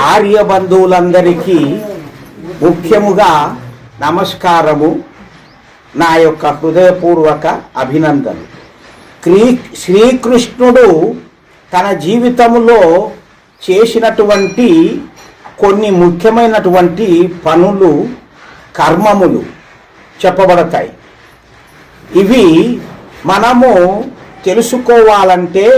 ఆర్య బంధువులందరికీ ముఖ్యముగా నమస్కారము. నా యొక్క హృదయపూర్వక అభినందనలు. క్రీ శ్రీకృష్ణుడు తన జీవితంలో చేసినటువంటి కొన్ని ముఖ్యమైనటువంటి పనులు కర్మములు చెప్పబడతాయి. ఇవి మనము తెలుసుకోవాలంటే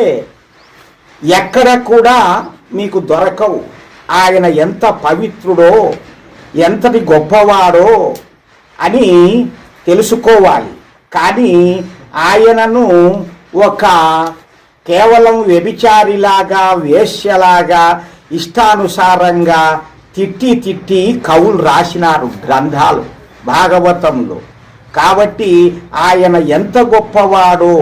ఎక్కడ కూడా మీకు దొరకవు. ఆయన ఎంత పవిత్రుడో ఎంతటి గొప్పవాడో అని తెలుసుకోవాలి. కానీ ఆయనను ఒక కేవలం వ్యభిచారిలాగా వేశ్యలాగా ఇష్టానుసారంగా తిట్టి తిట్టి కవులు రాసినారు గ్రంథాలు భాగవతంలో. కాబట్టి ఆయన ఎంత గొప్పవాడో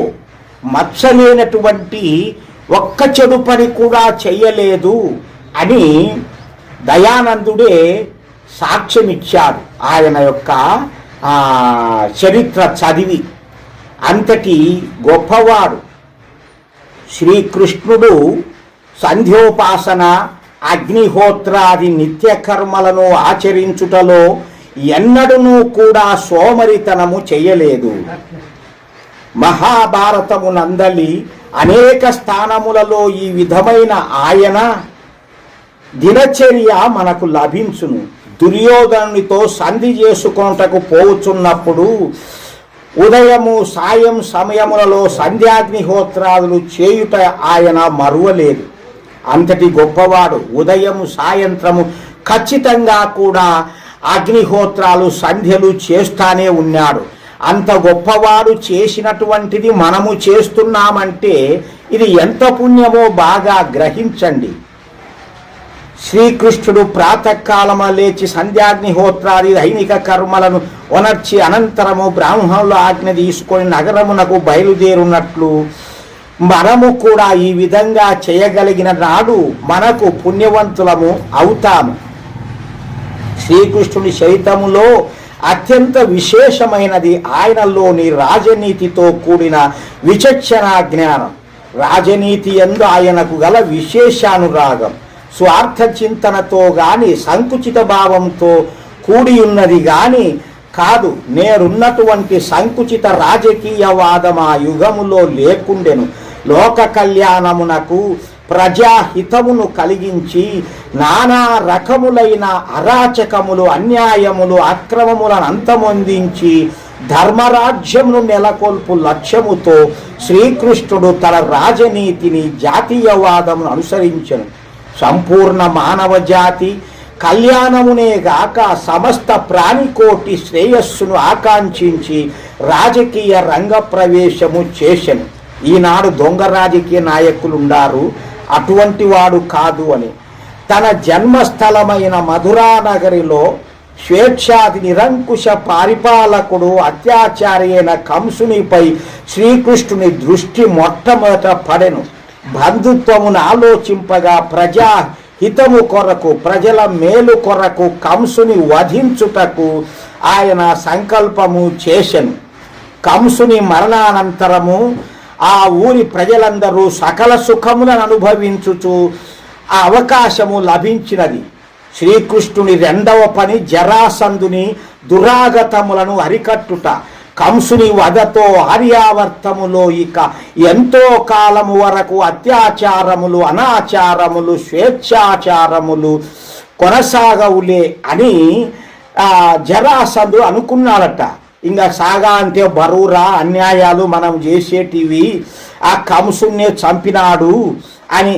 మచ్చలేనటువంటి ఒక్క చెడు పని కూడా చెయ్యలేదు అని దయానందుడే సాక్ష్యమిచ్చాడు ఆయన యొక్క చరిత్ర చదివి. అంతటి గొప్పవాడు. శ్రీకృష్ణుడు సంధ్యోపాసన అగ్నిహోత్రాది నిత్యకర్మలను ఆచరించుటలో ఎన్నడూ కూడా సోమరితనము చేయలేదు. మహాభారతము నందలి అనేక స్థానములలో ఈ విధమైన ఆయన దినచర్య మనకు లభించును. దుర్యోధనునితో సంధి చేసుకొనుటకు పోవుచున్నప్పుడు ఉదయము సాయం సమయములలో సంధ్యాగ్నిహోత్రాదులు చేయుట ఆయన మరువలేదు. అంతటి గొప్పవాడు ఉదయము సాయంత్రము ఖచ్చితంగా కూడా అగ్నిహోత్రాలు సంధ్యలు చేస్తానే ఉన్నాడు. అంత గొప్పవాడు చేసినటువంటిది మనము చేస్తున్నామంటే ఇది ఎంత పుణ్యమో బాగా గ్రహించండి. శ్రీకృష్ణుడు ప్రాతకాలమ లేచి సంధ్యాగ్నిహోత్రాది దైనిక కర్మలను ఒనర్చి అనంతరము బ్రాహ్మణుల ఆజ్ఞ తీసుకొని నగరమునకు బయలుదేరున్నట్లు మనము కూడా ఈ విధంగా చేయగలిగిన నాడు మనకు పుణ్యవంతులము అవుతాము. శ్రీకృష్ణుని చైతములో అత్యంత విశేషమైనది ఆయనలోని రాజనీతితో కూడిన విచక్షణ జ్ఞానం. రాజనీతి ఎందు ఆయనకు గల విశేషానురాగం. స్వార్థ చింతనతో గాని సంకుచిత భావంతో కూడి ఉన్నది గాని కాదు నేరున్నటువంటి సంకుచిత రాజకీయవాదం ఆ యుగములో లేకుండెను. లోక కళ్యాణమునకు ప్రజాహితమును కలిగించి నానా రకములైన అరాచకములు అన్యాయములు అక్రమములను అంతమొందించి ధర్మరాజ్యమును నెలకొల్పు లక్ష్యముతో శ్రీకృష్ణుడు తన రాజనీతిని జాతీయవాదమును అనుసరించను. సంపూర్ణ మానవ జాతి కళ్యాణమునే గాక సమస్త ప్రాణికోటి శ్రేయస్సును ఆకాంక్షించి రాజకీయ రంగ ప్రవేశము చేసెను ఈనాడు దొంగ రాజకీయ నాయకులు ఉండారు అటువంటి వాడు కాదు అని. తన జన్మస్థలమైన మధురా నగరిలో స్వేచ్ఛాది నిరంకుశ పరిపాలకుడు అత్యాచారి అయిన కంసునిపై శ్రీకృష్ణుని దృష్టి మొట్టమొదట పడెను. బంధుత్వమును ఆలోచింపగా ప్రజా హితము కొరకు ప్రజల మేలు కొరకు కంసుని వధించుటకు ఆయన సంకల్పము చేశను. కంసుని మరణానంతరము ఆ ఊరి ప్రజలందరూ సకల సుఖములను అనుభవించుచు ఆ అవకాశము లభించినది. శ్రీకృష్ణుని రెండవ పని జరాసంధుని దురాగతములను అరికట్టుట. కంసుని వధతో ఆర్యావర్తములో ఇక ఎంతో కాలము వరకు అత్యాచారములు అనాచారములు స్వేచ్ఛాచారములు కొనసాగవులే అని ఆ జరాసంధు అనుకున్నాడట. ఇంకా సాగా అంటే బరువురా అన్యాయాలు మనం చేసేటివి ఆ కంసునే చంపినాడు అని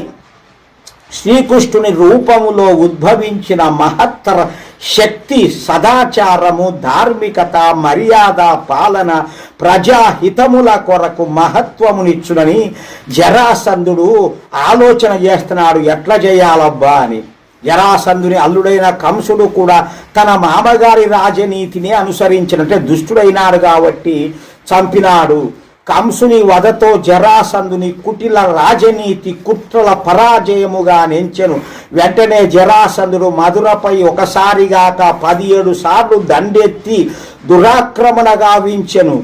శ్రీకృష్ణుని రూపములో ఉద్భవించిన మహత్తర శక్తి సదాచారము ధార్మికత మర్యాద పాలన ప్రజాహితముల కొరకు మహత్వమునిచ్చునని జరాసంధుడు ఆలోచన చేస్తున్నాడు. ఎట్లా చేయాలబ్బా అని. జరాసంధుని అల్లుడైన కంసుడు కూడా తన మామగారి రాజనీతిని అనుసరించినట్టే దుష్టుడైనాడు కాబట్టి చంపినాడు. కంసుని వధతో జరాసంధుని కుటిల రాజనీతి కుట్రల పరాజయముగా నెంచెను. వెంటనే జరాసంధుడు మధురపై ఒకసారిగాక పదిహేడు సార్లు దండెత్తి దురాక్రమణ గావించెను.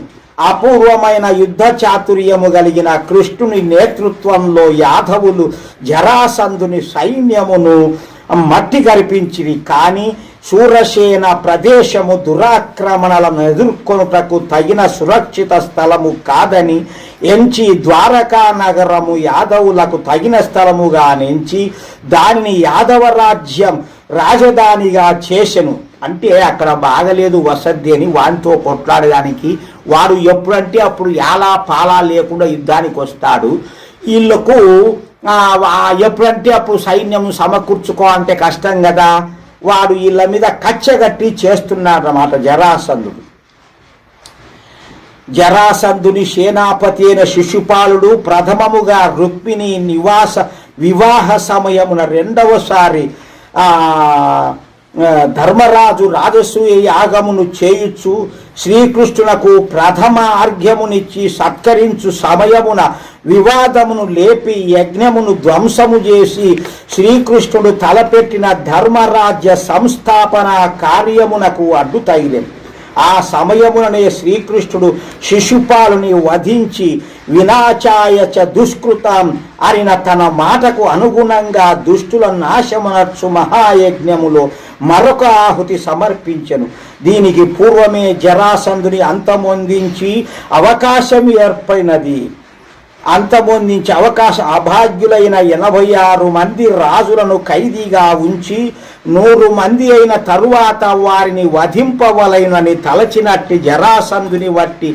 అపూర్వమైన యుద్ధ చాతుర్యము కలిగిన కృష్ణుని నేతృత్వంలో యాదవులు జరాసంధుని సైన్యమును మట్టి కరిపించిరి కానీ శూరసేన ప్రదేశము దురాక్రమణలను ఎదుర్కొనుటకు తగిన సురక్షిత స్థలము కాదని ఎంచి ద్వారకా నగరము యాదవులకు తగిన స్థలముగా ఎంచి దానిని యాదవ రాజ్యం రాజధానిగా చేసెను. అంటే అక్కడ బాగలేదు వసతి అని వానితో కొట్లాడడానికి వాడు ఎప్పుడంటే అప్పుడు యాలా పాలా లేకుండా యుద్ధానికి వస్తాడు. వీళ్ళకు ఎప్పుడంటే అప్పుడు సైన్యం సమకూర్చుకో అంటే కష్టం కదా. వాడు వీళ్ళ మీద కచ్చగట్టి చేస్తున్నాడన్నమాట జరాసంధుడు. జరాసంధుని సేనాపతి అయిన శిశుపాలుడు ప్రథమముగా రుక్మిణి నివాస వివాహ సమయమున రెండవసారి ధర్మరాజు రాజసూయ యాగమును చేయుచు శ్రీకృష్ణునకు ప్రథమ అర్ఘ్యమునిచ్చి సత్కరించు సమయమున వివాదమును లేపి యజ్ఞమును ధ్వంసము చేసి శ్రీకృష్ణుడు తలపెట్టిన ధర్మరాజ్య సంస్థాపన కార్యమునకు అడ్డు తగిలింది ఆ సమయముననే శ్రీకృష్ణుడు శిశుపాలుని వధించి వినాచాయ చ దుష్కృతం అరిన తన మాటకు అనుగుణంగా దుష్టుల నాశమనర్చు మహాయజ్ఞములో మరొక ఆహుతి సమర్పించెను. దీనికి పూర్వమే జరాసంధుని అంతమొందించి అవకాశం ఏర్పడినది. అంతమొందించే అవకాశం అభాగ్యులైన ఎనభై ఆరు మంది రాజులను ఖైదీగా ఉంచి నూరు మంది అయిన తరువాత వారిని వధింపవలైనని తలచినట్టి జరాసంధుని వట్టి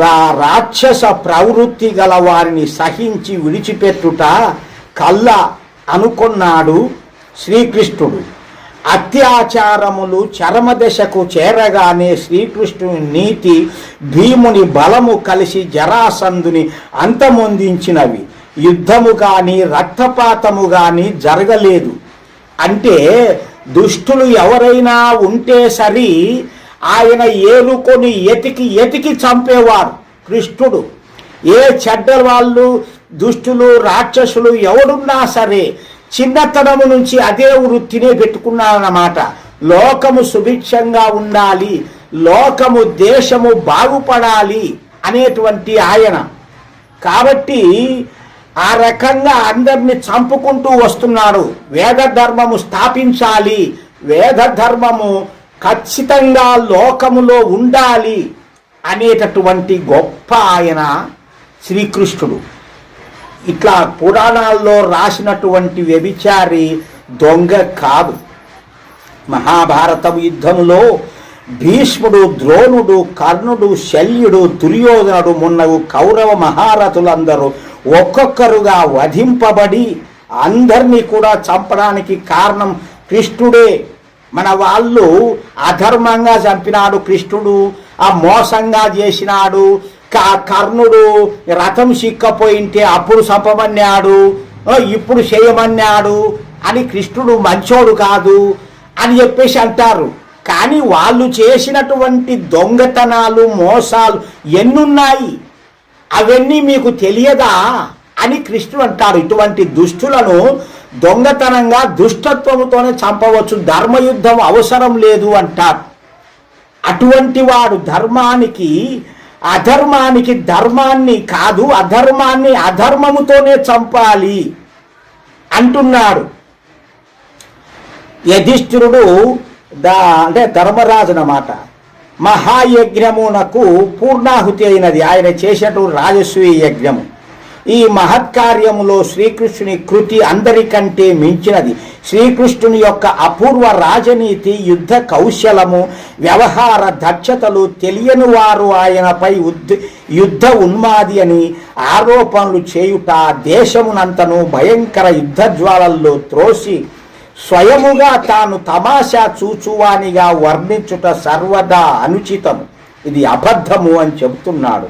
రా రాక్షస ప్రవృత్తి గల వారిని సహించి విడిచిపెట్టుట కళ్ళ అనుకున్నాడు శ్రీకృష్ణుడు. అత్యాచారములు చరమదశకు చేరగానే శ్రీకృష్ణుని నీతి భీముని బలము కలిసి జరాసంధుని అంతమొందించినవి. యుద్ధము కానీ రక్తపాతము కానీ జరగలేదు. అంటే దుష్టులు ఎవరైనా ఉంటే సరి ఆయన ఏరుకొని ఎతికి ఎతికి చంపేవారు కృష్ణుడు. ఏ చెడ్డ వాళ్ళు దుష్టులు రాక్షసులు ఎవడున్నా సరే చిన్నతనము నుంచి అదే వృత్తినే పెట్టుకున్నారన్నమాట. లోకము సుభిక్షంగా ఉండాలి లోకము దేశము బాగుపడాలి అనేటువంటి ఆయన. కాబట్టి ఆ రకంగా అందరిని చంపుకుంటూ వస్తున్నాడు. వేద ధర్మము స్థాపించాలి వేద ధర్మము ఖచ్చితంగా లోకములో ఉండాలి అనేటటువంటి గొప్ప ఆయన శ్రీకృష్ణుడు. ఇట్లా పురాణాల్లో రాసినటువంటి వ్యభిచారి దొంగ కాదు. మహాభారతం యుద్ధంలో భీష్ముడు ద్రోణుడు కర్ణుడు శల్యుడు దుర్యోధనుడు మున్నగు కౌరవ మహారథులందరూ ఒక్కొక్కరుగా వధింపబడి అందరినీ కూడా చంపడానికి కారణం కృష్ణుడే. మన వాళ్ళు అధర్మంగా చంపినాడు కృష్ణుడు ఆ మోసంగా చేసినాడు కర్ణుడు రథం సిక్కపోయింటే అప్పుడు చంపమన్నాడు ఇప్పుడు చేయమన్నాడు అని కృష్ణుడు మంచోడు కాదు అని చెప్పేసి అంటారు. కానీ వాళ్ళు చేసినటువంటి దొంగతనాలు మోసాలు ఎన్నున్నాయి? అవన్నీ మీకు తెలియదా? అని కృష్ణుడు అంటారు. ఇటువంటి దుష్టులను దొంగతనంగా దుష్టత్వముతోనే చంపవచ్చు. ధర్మయుద్ధం అవసరం లేదు అంటారు. అటువంటి వాడు ధర్మానికి అధర్మానికి ధర్మాన్ని కాదు అధర్మాన్ని అధర్మముతోనే చంపాలి అంటున్నాడు. యధిష్ఠిరుడు దా అంటే ధర్మరాజు అన్నమాట. మహాయజ్ఞమునకు పూర్ణాహుతి అయినది. ఆయన చేసినటువంటి రాజస్వీ యజ్ఞము. ఈ మహత్కార్యములో శ్రీకృష్ణుని కృతి అందరికంటే మించినది. శ్రీకృష్ణుని యొక్క అపూర్వ రాజనీతి యుద్ధ కౌశలము వ్యవహార దక్షతలు తెలియని వారు ఆయనపై ఉద్ యుద్ధ ఉన్మాది అని ఆరోపణలు చేయుట దేశమునంతను భయంకర యుద్ధ జ్వాలల్లో త్రోసి స్వయముగా తాను తమాషా చూచువానిగా వర్ణించుట సర్వదా అనుచితము. ఇది అబద్ధము అని చెబుతున్నాడు.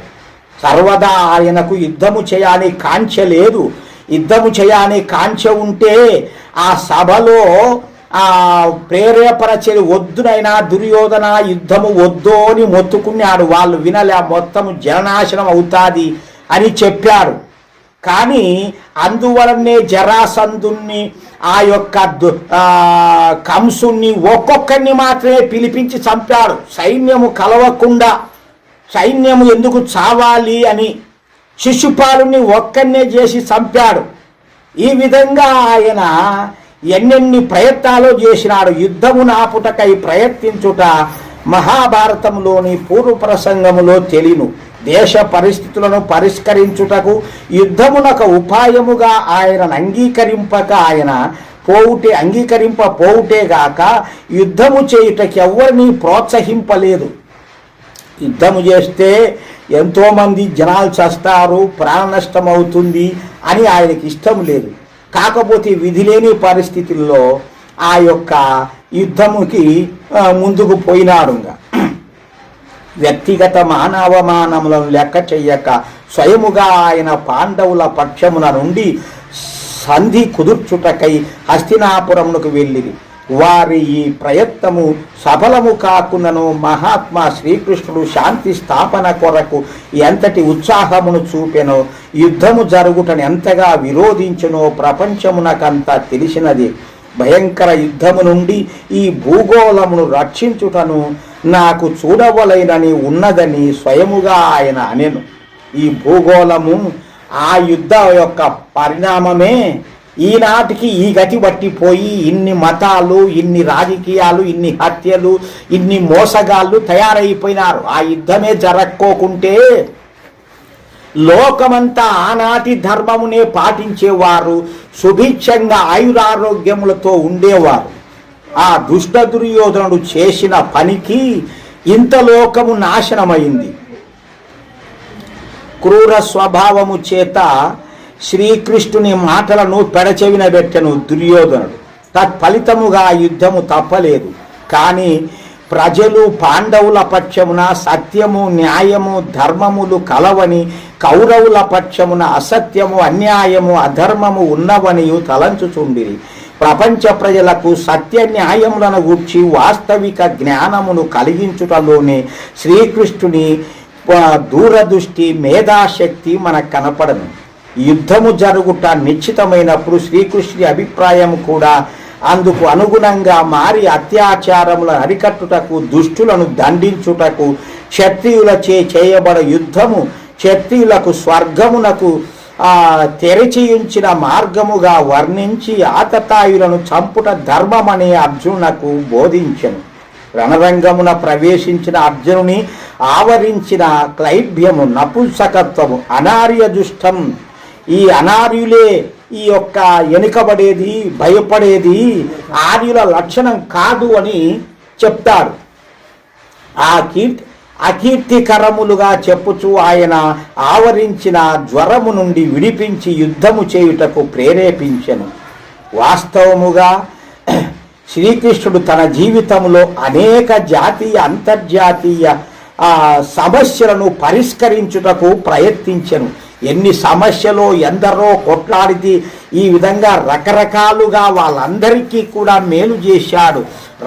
సర్వదా ఆయనకు యుద్ధము చేయని కాంక్ష లేదు. యుద్ధము చేయని కాంక్ష ఉంటే ఆ సభలో ఆ ప్రేరేపరచని వద్దునైనా దుర్యోధన యుద్ధము వద్దు అని మొత్తుకున్నాడు. వాళ్ళు వినలే మొత్తము జననాశనం అవుతాది అని చెప్పారు. కానీ అందువలనే జరాసంధుణ్ణి ఆ యొక్క దు- కంసుణ్ణి ఒక్కొక్కరిని మాత్రమే పిలిపించి చంపాడు. సైన్యము కలవకుండా సైన్యము ఎందుకు చావాలి అని శిశుపాలుని ఒక్కనే చేసి చంపాడు. ఈ విధంగా ఆయన ఎన్నెన్ని ప్రయత్నాలు చేసినాడు. యుద్ధము నాపుటకై ప్రయత్నించుట మహాభారతంలోని పూర్వ ప్రసంగములో తెలియను. దేశ పరిస్థితులను పరిష్కరించుటకు యుద్ధమునొక ఉపాయముగా ఆయనను అంగీకరింపక ఆయన పోవుటే అంగీకరింప పోవుటే గాక యుద్ధము చేయుటకి ఎవరిని ప్రోత్సహింపలేదు. యుద్ధము చేస్తే ఎంతోమంది జనాలు చస్తారు ప్రాణ నష్టం అవుతుంది అని ఆయనకి ఇష్టం లేదు. కాకపోతే విధి లేని పరిస్థితుల్లో ఆ యొక్క యుద్ధముకి ముందుకు పోయినాడు వ్యక్తిగత మానవమానములను లెక్క చెయ్యక స్వయముగా ఆయన పాండవుల పక్షమున నుండి సంధి కుదుర్చుటకై హస్తినాపురమునకు వెళ్ళిరి. వారి ఈ ప్రయత్నము సఫలము కాకున్నను మహాత్మా శ్రీకృష్ణుడు శాంతి స్థాపన కొరకు ఎంతటి ఉత్సాహమును చూపెనో యుద్ధము జరుగుటను ఎంతగా విరోధించునో ప్రపంచమునకంతా తెలిసినది. భయంకర యుద్ధము నుండి ఈ భూగోళమును రక్షించుటను నాకు చూడవలైనని ఉన్నదని స్వయముగా ఆయన అనెను. ఈ భూగోళము ఆ యుద్ధ యొక్క పరిణామమే ఈనాటికి ఈ గతి పట్టిపోయి ఇన్ని మతాలు ఇన్ని రాజకీయాలు ఇన్ని హత్యలు ఇన్ని మోసగాళ్ళు తయారైపోయినారు. ఆ యుద్ధమే జరక్కోకుంటే లోకమంతా ఆనాటి ధర్మమునే పాటించేవారు సుభిక్షంగా ఆయురారోగ్యములతో ఉండేవారు. ఆ దుష్ట దుర్యోధనుడు చేసిన పనికి ఇంత లోకము నాశనమైంది. క్రూర స్వభావము చేత శ్రీకృష్ణుని మాటలను పెడచెవిన పెట్టెను దుర్యోధనుడు. తత్ఫలితముగా యుద్ధము తప్పలేదు. కానీ ప్రజలు పాండవుల పక్షమున సత్యము న్యాయము ధర్మములు కలవని కౌరవుల పక్షమున అసత్యము అన్యాయము అధర్మము ఉన్నవని తలంచుచుండిరి. ప్రపంచ ప్రజలకు సత్య న్యాయములను గూర్చి వాస్తవిక జ్ఞానమును కలిగించుటలోనే శ్రీకృష్ణుని దూరదృష్టి మేధాశక్తి మనకు కనపడను. యుద్ధము జరుగుట నిశ్చితమైనప్పుడు శ్రీకృష్ణుని అభిప్రాయం కూడా అందుకు అనుగుణంగా మారి అత్యాచారములను అరికట్టుటకు దుష్టులను దండించుటకు క్షత్రియులచే చేయబడ యుద్ధము క్షత్రియులకు స్వర్గమునకు ఆ తెరచియుంచిన మార్గముగా వర్ణించి ఆతతాయులను చంపుట ధర్మమనే అర్జునునకు బోధించను. రణరంగమున ప్రవేశించిన అర్జునుని ఆవరించిన క్లైభ్యము నపుంసకత్వము అనార్య దుష్టం ఈ అనార్యులే ఈ యొక్క వెనుకబడేది భయపడేది ఆర్యుల లక్షణం కాదు అని చెప్తాడు ఆ కీర్తి అకీర్తికరములుగా చెప్పుచు ఆయన ఆవరించిన జ్వరము నుండి విడిపించి యుద్ధము చేయుటకు ప్రేరేపించెను. వాస్తవముగా శ్రీకృష్ణుడు తన జీవితంలో అనేక జాతీయ అంతర్జాతీయ సమస్యలను పరిష్కరించుటకు ప్రయత్నించెను. ఎన్ని సమస్యలో ఎందరో కొట్లాడితే ఈ విధంగా రకరకాలుగా వాళ్ళందరికీ కూడా మేలు చేశాడు.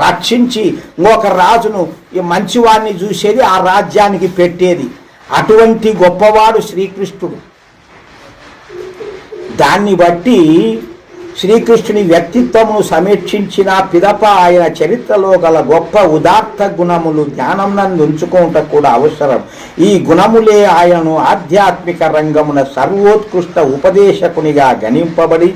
రక్షించి ఒక రాజును ఈ మంచివాడిని చూసేది ఆ రాజ్యానికి పెట్టేది. అటువంటి గొప్పవాడు శ్రీకృష్ణుడు. దాన్ని బట్టి శ్రీకృష్ణుని వ్యక్తిత్వమును సమీక్షించిన పిదప ఆయన చరిత్రలో గల గొప్ప ఉదాత్త గుణములు ధ్యానం నందు ఉంచుకోవట కూడా అవసరం. ఈ గుణములే ఆయనను ఆధ్యాత్మిక రంగమున సర్వోత్కృష్ట ఉపదేశకునిగా గణింపబడి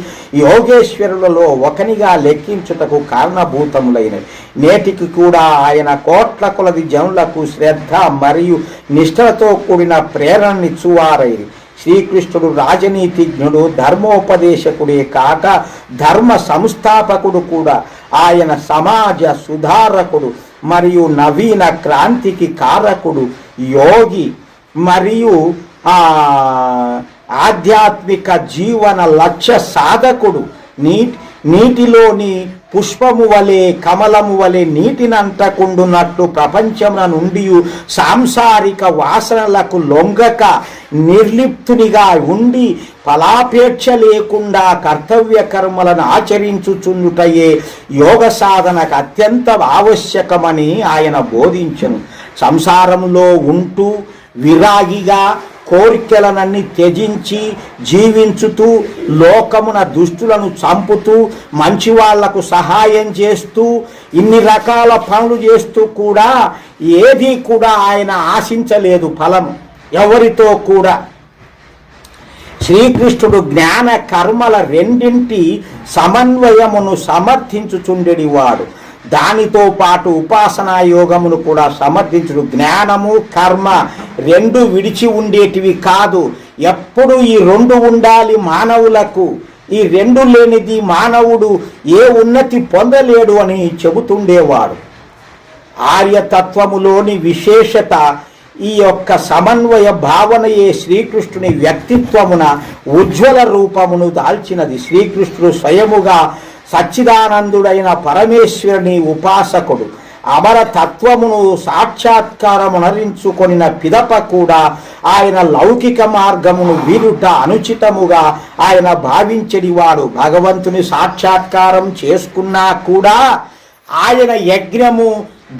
యోగేశ్వరులలో ఒకనిగా లెక్కించుటకు కారణభూతములైనవి. నేటికి కూడా ఆయన కోట్ల కొలది జనులకు శ్రద్ధ మరియు నిష్ఠలతో కూడిన ప్రేరణనిచ్చువారైరి. శ్రీకృష్ణుడు రాజనీతిజ్ఞుడు ధర్మోపదేశకుడే కాక ధర్మ సంస్థాపకుడు కూడా. ఆయన సమాజ సుధారకుడు మరియు నవీన క్రాంతికి కారకుడు యోగి మరియు ఆ ఆధ్యాత్మిక జీవన లక్ష్య సాధకుడు. నీ నీటిలోని పుష్పము వలె కమలము వలె నీటినంటకుండునట్లు ప్రపంచమున నుండి సాంసారిక వాసనలకు లొంగక నిర్లిప్తునిగా ఉండి ఫలాపేక్ష లేకుండా కర్తవ్య కర్మలను ఆచరించుచుండుటయే యోగ సాధనకు అత్యంత ఆవశ్యకమని ఆయన బోధించను. సంసారంలో ఉంటూ విరాగిగా కోరికలనన్ని త్యజించి జీవించుతూ లోకమున దుష్టులను చంపుతూ మంచి వాళ్ళకు సహాయం చేస్తూ ఇన్ని రకాల పనులు చేస్తూ కూడా ఏది కూడా ఆయన ఆశించలేదు ఫలం ఎవరితో కూడా. శ్రీకృష్ణుడు జ్ఞాన కర్మల రెండింటి సమన్వయమును సమర్థించుచుండెడివాడు. దానితో పాటు ఉపాసనా యోగమును కూడా సమర్థించుడు. జ్ఞానము కర్మ రెండు విడిచి ఉండేటివి కాదు. ఎప్పుడు ఈ రెండు ఉండాలి మానవులకు. ఈ రెండు లేనిది మానవుడు ఏ ఉన్నతి పొందలేడు అని చెబుతుండేవాడు. ఆర్యతత్వములోని విశేషత ఈ యొక్క సమన్వయ భావనయే శ్రీకృష్ణుని వ్యక్తిత్వమున ఉజ్వల రూపమును దాల్చినది. శ్రీకృష్ణుడు స్వయముగా సచ్చిదానందుడైన పరమేశ్వరుని ఉపాసకుడు. అమర తత్వమును సాక్షాత్కారమునరించుకొనిన పిదప కూడా ఆయన లౌకిక మార్గమును వీలుట అనుచితముగా ఆయన భావించడివాడు భగవంతుని సాక్షాత్కారం చేసుకున్నా కూడా ఆయన యజ్ఞము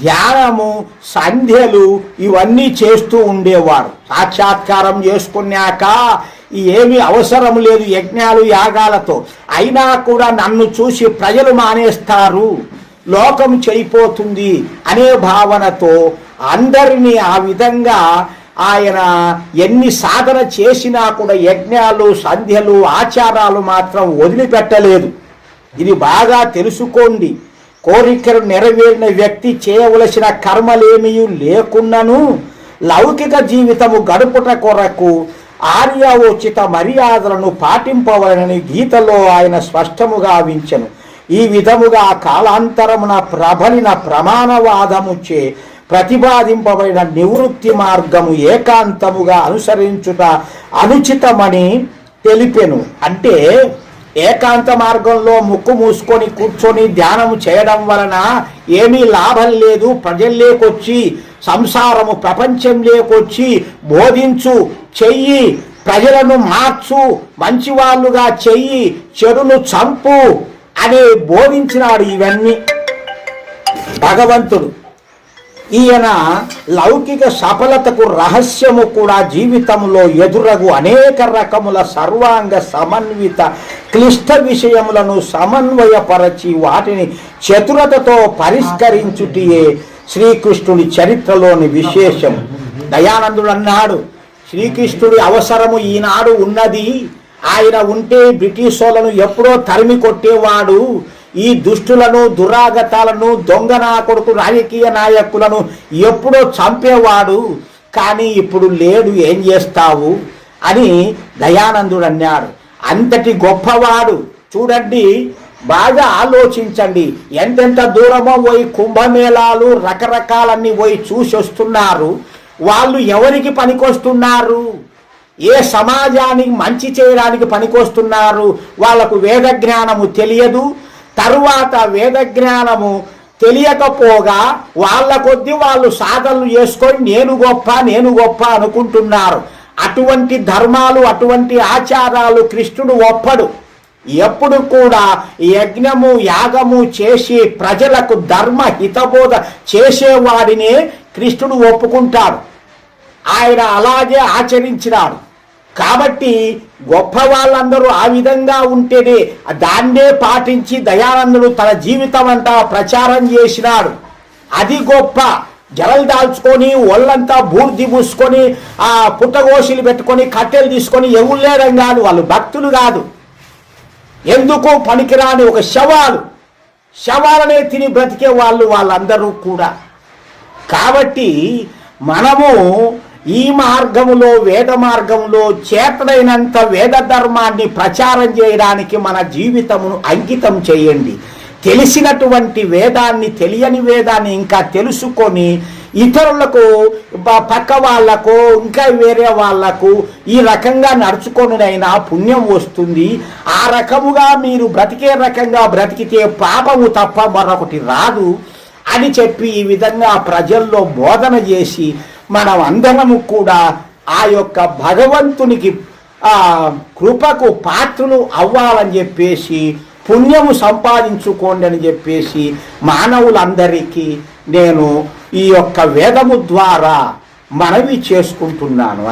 ధ్యానము సంధ్యలు ఇవన్నీ చేస్తూ ఉండేవాడు సాక్షాత్కారం చేసుకున్నాక ఏమీ అవసరం లేదు యజ్ఞాలు యాగాలతో. అయినా కూడా నన్ను చూసి ప్రజలు మానేస్తారు. లోకం చెడిపోతుంది అనే భావనతో అందరినీ ఆ విధంగా ఆయన ఎన్ని సాధన చేసినా కూడా యజ్ఞాలు సంధ్యలు ఆచారాలు మాత్రం వదిలిపెట్టలేదు. ఇది బాగా తెలుసుకోండి. కోరికలు నెరవేరిన వ్యక్తి చేయవలసిన కర్మలేమీ లేకున్నను లౌకిక జీవితము గడుపుట కొరకు ఆర్యవోచిత మర్యాదలను పాటింపవలనని గీతలో ఆయన స్పష్టముగా వించెను. ఈ విధముగా కాలాంతరమున ప్రబలిన ప్రమాణవాదముచే ప్రతిపాదింపబడిన నివృత్తి మార్గము ఏకాంతముగా అనుసరించుట అనుచితమని తెలిపెను. అంటే ఏకాంత మార్గంలో ముక్కు మూసుకొని కూర్చొని ధ్యానం చేయడం వలన ఏమీ లాభం లేదు ప్రజల్లోకొచ్చి సంసారము ప్రపంచం లేకొచ్చి బోధించు చెయ్యి ప్రజలను మార్చు మంచివాళ్ళుగా చెయ్యి చెడును చంపు అని బోధించినాడు ఇవన్నీ. భగవంతుడు. ఈయన లౌకిక సఫలతకు రహస్యము కూడా జీవితంలో ఎదురగు అనేక రకముల సర్వాంగ సమన్విత క్లిష్ట విషయములను సమన్వయపరచి వాటిని చతురతతో పరిష్కరించుటియే శ్రీకృష్ణుని చరిత్రలోని విశేషం. దయానందుడు అన్నాడు. శ్రీకృష్ణుడి అవసరము ఈనాడు ఉన్నది. ఆయన ఉంటే బ్రిటిష్ వాళ్ళను ఎప్పుడో తరిమి కొట్టేవాడు. ఈ దుష్టులను దురాగతాలను దొంగ నా కొడుకు రాజకీయ నాయకులను ఎప్పుడో చంపేవాడు. కానీ ఇప్పుడు లేడు ఏం చేస్తావు? అని దయానందుడు అన్నాడు. అంతటి గొప్పవాడు. చూడండి బాగా ఆలోచించండి. ఎంతెంత దూరమో పోయి కుంభమేళాలు రకరకాలన్నీ పోయి చూసి వస్తున్నారు వాళ్ళు ఎవరికి పనికొస్తున్నారు? ఏ సమాజానికి మంచి చేయడానికి పనికొస్తున్నారు? వాళ్ళకు వేద జ్ఞానము తెలియదు. తరువాత వేద జ్ఞానము తెలియకపోగా వాళ్ళ కొద్దీ వాళ్ళు సాధనలు చేసుకొని నేను గొప్ప నేను గొప్ప అనుకుంటున్నారు. అటువంటి ధర్మాలు అటువంటి ఆచారాలు కృష్ణుడు ఒప్పడు. ఎప్పుడు కూడా యజ్ఞము యాగము చేసి ప్రజలకు ధర్మ హితబోధ చేసేవాడినే కృష్ణుడు ఒప్పుకుంటాడు. ఆయన అలాగే ఆచరించినాడు. కాబట్టి గొప్ప వాళ్ళందరూ ఆ విధంగా ఉంటేనే దాన్నే పాటించి దయానందుడు తన జీవితం అంతా ప్రచారం చేసినాడు. అది గొప్ప. జలలు దాల్చుకొని ఒళ్ళంతా బూర్ది పూసుకొని ఆ పుట్టగోషిలు పెట్టుకొని కట్టెలు తీసుకొని ఎవరు కాదు వాళ్ళు భక్తులు కాదు. ఎందుకు పనికిరాని ఒక శవాలు? శవాలనే తిని బ్రతికే వాళ్ళు వాళ్ళందరూ కూడా. కాబట్టి మనము ఈ మార్గములో వేద మార్గంలో చేతనైనంత వేద ధర్మాన్ని ప్రచారం చేయడానికి మన జీవితమును అంకితం చేయండి. తెలిసినటువంటి వేదాన్ని తెలియని వేదాన్ని ఇంకా తెలుసుకొని ఇతరులకు పక్క వాళ్ళకు ఇంకా వేరే వాళ్ళకు ఈ రకంగా నడుచుకొనినైనా పుణ్యం వస్తుంది. ఆ రకముగా మీరు బ్రతికే రకంగా బ్రతికితే పాపము తప్ప మరొకటి రాదు. అని చెప్పి ఈ విధంగా ప్రజల్లో బోధన చేసి మనం అందరము కూడా ఆ యొక్క భగవంతునికి కృపకు పాత్రలు అవ్వాలని చెప్పేసి పుణ్యము సంపాదించుకోండి అని చెప్పేసి మానవులందరికీ నేను ఈ యొక్క వేదము ద్వారా మనవి చేసుకుంటున్నాను.